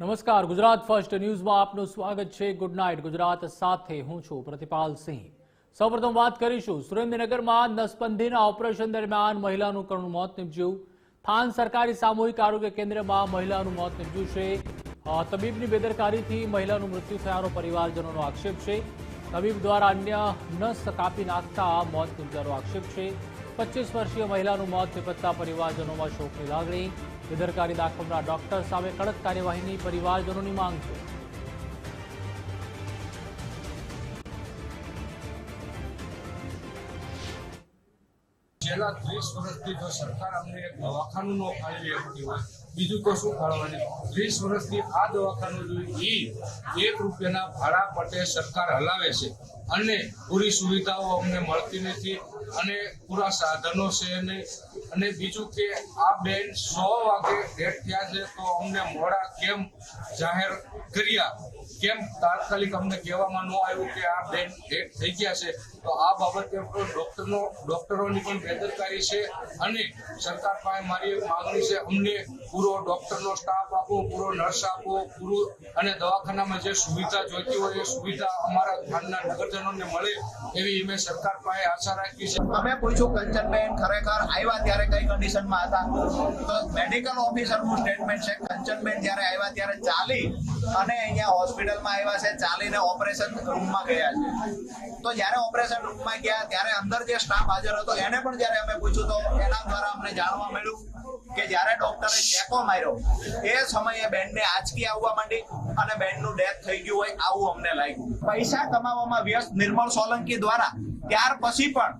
નમસ્કાર. ગુજરાત ફર્સ્ટ ન્યૂઝમાં આપનું સ્વાગત છે. Good night. ગુજરાત સાથે હું છું પ્રતિપાલ સિંહ. સૌપ્રથમ વાત કરીશું. સુરેન્દ્રનગરમાં નસબંધીના ઓપરેશન દરમિયાન મહિલાનું કરુણ મોત નિપજ્યું. થાન સરકારી સામૂહિક આરોગ્ય કેન્દ્રમાં મહિલાનું મોત નિપજ્યું છે. તબીબની બેદરકારીથી મહિલાનું મૃત્યુ થયાનો પરિવારજનોનો આક્ષેપ છે. તબીબ દ્વારા અન્ય નસ કાપી નાખતા મોત નિપજાનો આક્ષેપ છે. પચીસ વર્ષીય મહિલાનું મોત નિપજતા પરિવારજનોમાં શોકની લાગણી. બેદરકારી દાખવનાર ડોક્ટર સામે કડક કાર્યવાહીની પરિવારજનોની માંગ છે. છેલ્લા ત્રીસ વર્ષથી જો સરકાર અમને દવાખાનું ન ફાળવી આપતી હોય બીજું તો શું ફાળવવાની? ત્રીસ વર્ષથી આ દવાખાનું જો એ એક રૂપિયાના ભાડા પટે સરકાર હલાવે છે. અને પૂરી સુવિધાઓ અમને મળતી નથી અને પૂરા સાધનો છે નહીં. અને બીજું કે આ બેન સો વાગે ડેટ થયા છે તો અમને મોડા કેમ જાહેર કર્યા? કેમ તાત્કાલિક અમને કહેવામાં ન આવ્યું કે આ બેન ડેટ થઈ ગયા છે? તો આ બાબતે પણ ડોક્ટરનો, ડોક્ટરોની પણ બેદરકારી છે અને સરકાર પાસે મારી માગણી છે. અમને પૂરો ડોક્ટરનો સ્ટાફ આપો, પૂરો નર્સ આપો, પૂરું અને દવાખાનામાં જે સુવિધા જોઈતી હોય એ સુવિધા અમારા ગામના નગરજનોને મળે એવી અમે સરકાર પાસે આશા રાખી છે. અમે પૂછ્યું, કંચનબેન ખરેખર આવ્યા ત્યારે કઈ કન્ડિશનમાં હતા? તો મેડિકલ ઓફિસરનું સ્ટેટમેન્ટ છે, કંચનબેન જ્યારે આવ્યા ત્યારે ચાલી અને અહીંયા હોસ્પિટલમાં આવ્યા છે, ચાલીને ઓપરેશન રૂમમાં ગયા છે. તો જ્યારે ઓપરેશન રૂમમાં ગયા, ત્યારે અંદર જે સ્ટાફ હાજર હતો, એને પણ જ્યારે અમે પૂછ્યું, તો એના દ્વારા અમને જાણવા મળ્યું કે જ્યારે ડોક્ટરે ચેકો માર્યો, એ સમયે બેનને આંચકી આવવા માંડી અને બેનનું ડેથ થઈ ગયું હોય આવું અમને લાગ્યું. પૈસા કમાવામાં વ્યસ્ત નિર્મળ સોલંકી દ્વારા, ત્યાર પછી પણ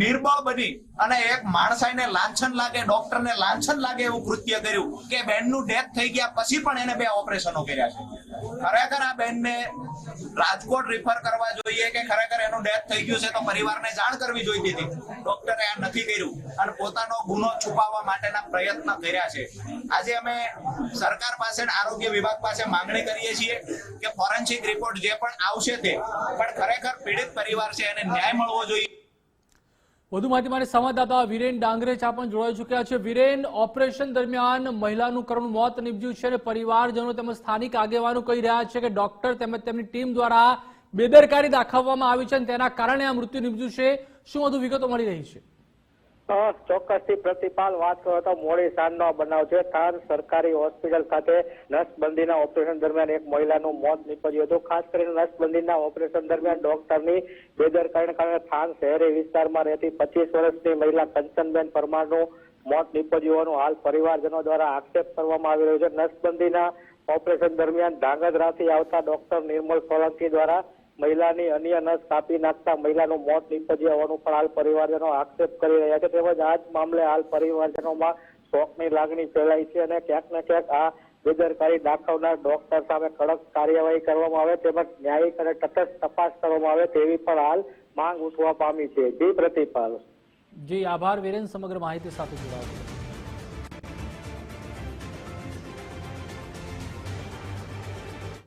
નિર્બળ બની અને એક માણસાઈને લાંછન લાગે, ડોક્ટરને લાંછન લાગે એવું કૃત્ય કર્યું કે બેનનું ડેથ થઈ ગયા પછી પણ એને બે ઓપરેશનો કર્યા છે. ખરેખર આ બેનને રાજકોટ રિફર કરવા જોઈએ કે ખરેખર એનું ડેથ થઈ ગયું છે તો પરિવારને જાણ કરવી જોઈતી હતી. ડોક્ટરે આ નથી કર્યું અને પોતાનો ગુનો છુપાવવા માટેના પ્રયત્ન કર્યા છે. આજે અમે સરકાર પાસે આરોગ્ય વિભાગ પાસે માંગણી કરીએ છીએ કે ફોરેન્સિક રિપોર્ટ જે પણ આવશે તે, પણ ખરેખર પીડિત પરિવાર છે એને ન્યાય મળવો જોઈએ. વધુ માહિતી માટે સંવાદદાતા વિરેન ડાંગરેચા પણ જોડાઈ ચૂક્યા છે. વિરેન, ઓપરેશન દરમિયાન મહિલાનું કરુણ મોત નીપજ્યું છે અને પરિવારજનો તેમજ સ્થાનિક આગેવાનો કહી રહ્યા છે કે ડોક્ટર તેમજ તેમની ટીમ દ્વારા બેદરકારી દાખવવામાં આવી છે અને તેના કારણે આ મૃત્યુ નીપજ્યું છે. શું વધુ વિગતો મળી રહી છે? ચોક્કસથી પ્રતિપાલ વાત કરો તો મોડી સાંજનો બનાવ છે. થાન સરકારી હોસ્પિટલ ખાતે નસબંધીના ઓપરેશન દરમિયાન એક મહિલાનું મોત નીપજ્યું હતું. ખાસ કરીને નસબંધીના ઓપરેશન દરમિયાન ડોક્ટરની બેદરકારીને કારણે થાન શહેરી વિસ્તારમાં રહેતી પચીસ વર્ષની મહિલા કંચનબેન પરમારનું મોત નીપજ્યું હોવાનું હાલ પરિવારજનો દ્વારા આક્ષેપ કરવામાં આવી રહ્યો છે. નસબંધીના ઓપરેશન દરમિયાન ધાંગધ્રાથી આવતા ડોક્ટર નિર્મલ સોલંકી દ્વારા મહિલાની અન્ય નસ કાપી નાખતા મહિલાનું મોત નીપજી હોવાનું પણ હાલ પરિવારજનો આક્ષેપ કરી રહ્યા છે. તેમજ આ જ મામલે હાલ પરિવારજનોમાં શોકની લાગણી ફેલાઈ છે અને ક્યાંક ને ક્યાંક આ બેદરકારી દાખવનાર ડોક્ટર સામે કડક કાર્યવાહી કરવામાં આવે તેમજ ન્યાયિક અને તટસ્થ તપાસ કરવામાં આવે તેવી પણ હાલ માંગ ઉઠવા પામી છે. જી, પ્રતિપાલ. જી, આભાર. વિરેન, સમગ્ર માહિતી સાથે જોડાવા.